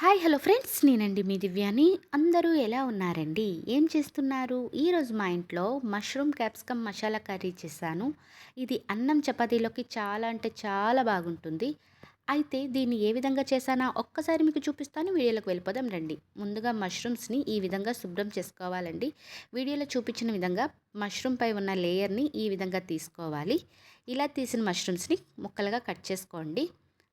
Hi hello friends. నేనండి మీ దివ్యాని. అందరూ ఎలా ఉన్నారండి? ఏం చేస్తున్నారు? ఈరోజు మా ఇంట్లో మష్రూమ్ క్యాప్సికమ్ మసాలా కర్రీ చేశాను. ఇది అన్నం చపాతీలోకి చాలా అంటే చాలా బాగుంటుంది. అయితే దీన్ని ఏ విధంగా చేశానా ఒక్కసారి మీకు చూపిస్తాను. వీడియోలోకి వెళ్ళిపోదాం రండి. ముందుగా మష్రూమ్స్ని ఈ విధంగా శుభ్రం చేసుకోవాలండి. వీడియోలో చూపించిన విధంగా మష్రూమ్ పై ఉన్న లేయర్ని ఈ విధంగా తీసుకోవాలి. ఇలా తీసిన మష్రూమ్స్ని ముక్కలుగా కట్ చేసుకోండి.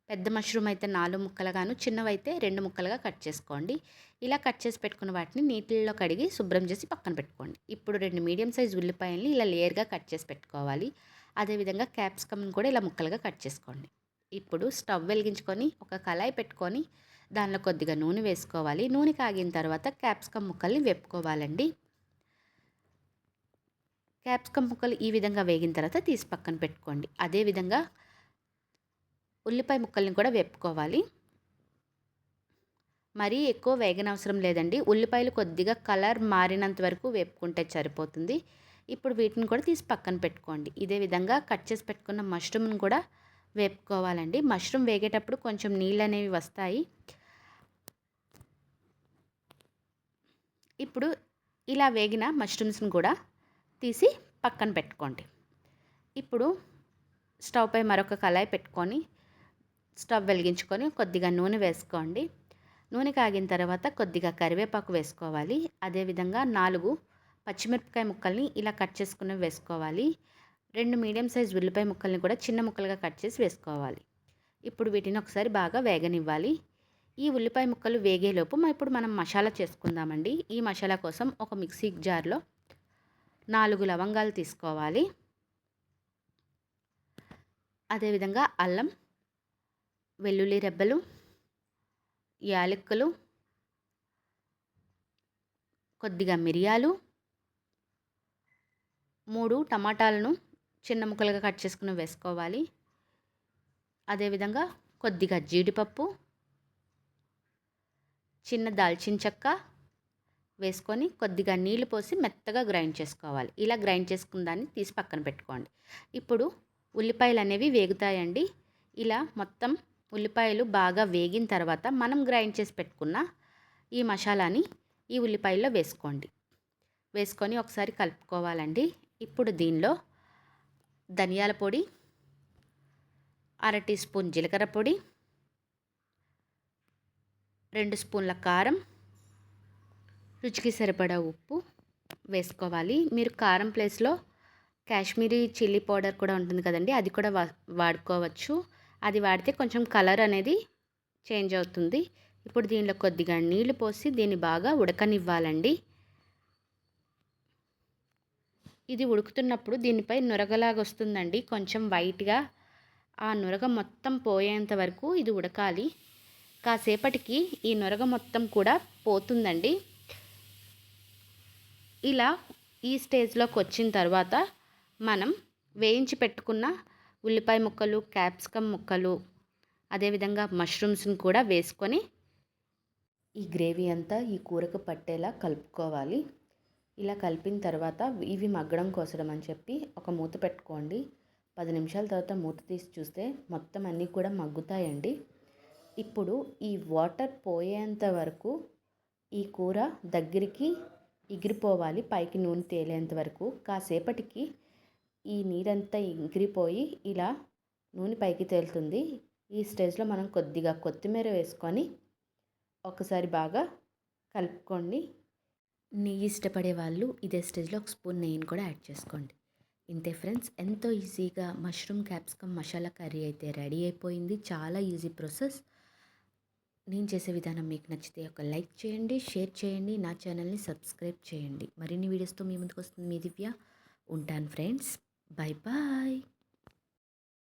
పెద్ద మష్రూమ్ అయితే నాలుగు ముక్కలుగాను చిన్నవైతే రెండు ముక్కలుగా కట్ చేసుకోండి. ఇలా కట్ చేసి పెట్టుకున్న వాటిని నీటిలో కడిగి శుభ్రం చేసి పక్కన పెట్టుకోండి. ఇప్పుడు రెండు మీడియం సైజ్ ఉల్లిపాయల్ని ఇలా లేయర్గా కట్ చేసి పెట్టుకోవాలి. అదేవిధంగా క్యాప్సికమ్ని కూడా ఇలా ముక్కలుగా కట్ చేసుకోండి. ఇప్పుడు స్టవ్ వెలిగించుకొని ఒక కళాయి పెట్టుకొని దానిలో కొద్దిగా నూనె వేసుకోవాలి. నూనె కాగిన తర్వాత క్యాప్సికమ్ ముక్కల్ని వేపుకోవాలండి. క్యాప్సికమ్ ముక్కలు ఈ విధంగా వేగిన తర్వాత తీసి పక్కన పెట్టుకోండి. అదేవిధంగా ఉల్లిపాయ ముక్కల్ని కూడా వేపుకోవాలి. మరీ ఎక్కువ వేగనవసరం లేదండి. ఉల్లిపాయలు కొద్దిగా కలర్ మారినంత వరకు వేపుకుంటే సరిపోతుంది. ఇప్పుడు వీటిని కూడా తీసి పక్కన పెట్టుకోండి. ఇదే విధంగా కట్ చేసి పెట్టుకున్న మష్రూమ్ని కూడా వేపుకోవాలండి. మష్రూమ్ వేగేటప్పుడు కొంచెం నీళ్ళు అనేవి వస్తాయి. ఇప్పుడు ఇలా వేగిన మష్రూమ్స్ని కూడా తీసి పక్కన పెట్టుకోండి. ఇప్పుడు స్టవ్ పై మరొక కళాయి పెట్టుకొని స్టవ్ వెలిగించుకొని కొద్దిగా నూనె వేసుకోండి. నూనె కాగిన తర్వాత కొద్దిగా కరివేపాకు వేసుకోవాలి. అదేవిధంగా నాలుగు పచ్చిమిరపకాయ ముక్కల్ని ఇలా కట్ చేసుకుని వేసుకోవాలి. రెండు మీడియం సైజ్ ఉల్లిపాయ ముక్కల్ని కూడా చిన్న ముక్కలుగా కట్ చేసి వేసుకోవాలి. ఇప్పుడు వీటిని ఒకసారి బాగా వేగనివ్వాలి. ఈ ఉల్లిపాయ ముక్కలు వేగేలోపు ఇప్పుడు మనం మసాలా చేసుకుందామండి. ఈ మసాలా కోసం ఒక మిక్సీ జార్లో నాలుగు లవంగాలు తీసుకోవాలి. అదేవిధంగా అల్లం వెల్లుల్లి రెబ్బలు యాలక్కులు కొద్దిగా మిరియాలు మూడు టమాటాలను చిన్న ముక్కలుగా కట్ చేసుకుని వేసుకోవాలి. అదేవిధంగా కొద్దిగా జీడిపప్పు చిన్న దాల్చిన చెక్క వేసుకొని కొద్దిగా నీళ్ళు పోసి మెత్తగా గ్రైండ్ చేసుకోవాలి. ఇలా గ్రైండ్ చేసుకున్న దాన్ని తీసి పక్కన పెట్టుకోండి. ఇప్పుడు ఉల్లిపాయలు అనేవి వేగుతాయండి. ఇలా మొత్తం ఉల్లిపాయలు బాగా వేగిన తర్వాత మనం గ్రైండ్ చేసి పెట్టుకున్న ఈ మసాలాని ఈ ఉల్లిపాయల్లో వేసుకోండి. వేసుకొని ఒకసారి కలుపుకోవాలండి. ఇప్పుడు దీనిలో ధనియాల పొడి అర టీ స్పూన్ జీలకర్ర పొడి రెండు స్పూన్ల కారం రుచికి సరిపడా ఉప్పు వేసుకోవాలి. మీరు కారం ప్లేస్లో కాశ్మీరీ చిల్లీ పౌడర్ కూడా ఉంటుంది కదండి అది కూడా వాడుకోవచ్చు. అది వాడితే కొంచెం కలర్ అనేది చేంజ్ అవుతుంది. ఇప్పుడు దీనిలో కొద్దిగా నీళ్ళు పోసి దీన్ని బాగా ఉడకనివ్వాలండి. ఇది ఉడుకుతున్నప్పుడు దీనిపై నురగలాగా వస్తుందండి. కొంచెం వైట్గా ఆ నురగ మొత్తం పోయేంత వరకు ఇది ఉడకాలి. కాసేపటికి ఈ నురగ మొత్తం కూడా పోతుందండి. ఇలా ఈ స్టేజ్లోకి వచ్చిన తర్వాత మనం వేయించి పెట్టుకున్న ఉల్లిపాయ ముక్కలు క్యాప్సికమ్ ముక్కలు అదేవిధంగా మష్రూమ్స్ని కూడా వేసుకొని ఈ గ్రేవీ అంతా ఈ కూరకు పట్టేలా కలుపుకోవాలి. ఇలా కలిపిన తర్వాత ఇవి మగ్గడం కోసడం అని చెప్పి ఒక మూత పెట్టుకోండి. పది నిమిషాల తర్వాత మూత తీసి చూస్తే మొత్తం అన్నీ కూడా మగ్గుతాయండి. ఇప్పుడు ఈ వాటర్ పోయేంత వరకు ఈ కూర దగ్గరికి ఎగిరిపోవాలి పైకి నూనె తేలేంత వరకు. కాసేపటికి ఈ నీరంతా ఇంకిరిపోయి ఇలా నూనె పైకి తేలుతుంది. ఈ స్టేజ్లో మనం కొద్దిగా కొత్తిమీర వేసుకొని ఒకసారి బాగా కలుపుకోండి. నెయ్యి ఇష్టపడే వాళ్ళు ఇదే స్టేజ్లో ఒక స్పూన్ నెయ్యిని కూడా యాడ్ చేసుకోండి. ఇంతే ఫ్రెండ్స్ ఎంతో ఈజీగా మష్రూమ్ క్యాప్సికమ్ మసాలా కర్రీ అయితే రెడీ అయిపోయింది. చాలా ఈజీ ప్రాసెస్. నేను చేసే విధానం మీకు నచ్చితే ఒక లైక్ చేయండి షేర్ చేయండి నా ఛానల్ని సబ్స్క్రైబ్ చేయండి. మరిన్ని వీడియోస్తో మీ ముందుకు వస్తుంది మీ దివ్య. ఉంటాను ఫ్రెండ్స్. Bye-bye!